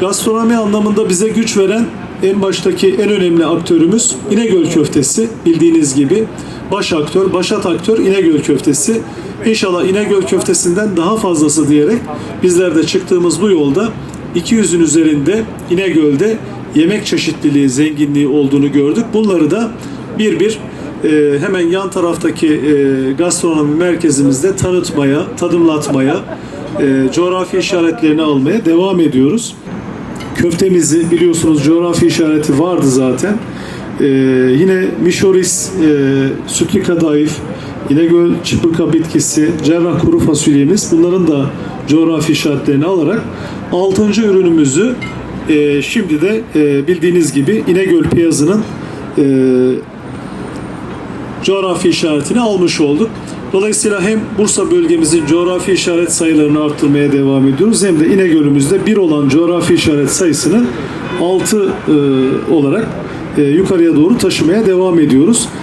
Gastronomi anlamında bize güç veren en baştaki en önemli aktörümüz İnegöl köftesi bildiğiniz gibi. Baş aktör, başat aktör İnegöl köftesi. İnşallah İnegöl köftesinden daha fazlası diyerek bizler de çıktığımız bu yolda 200'ün üzerinde İnegöl'de yemek çeşitliliği, zenginliği olduğunu gördük. Bunları da bir bir e, hemen yan taraftaki e, gastronomi merkezimizde tanıtmaya, tadımlatmaya, e, coğrafi işaretlerini almaya devam ediyoruz. Köftemizi biliyorsunuz coğrafi işareti vardı zaten. Ee, yine Mişoris, e, sütlü kadayıf, İnegöl çıpırka bitkisi, cerrah kuru fasulyemiz bunların da coğrafi işaretlerini alarak 6. ürünümüzü e, şimdi de e, bildiğiniz gibi İnegöl piyazının e, coğrafi işaretini almış olduk. Dolayısıyla hem Bursa bölgemizin coğrafi işaret sayılarını arttırmaya devam ediyoruz hem de İnegöl'ümüzde bir olan coğrafi işaret sayısını 6 olarak e, yukarıya doğru taşımaya devam ediyoruz.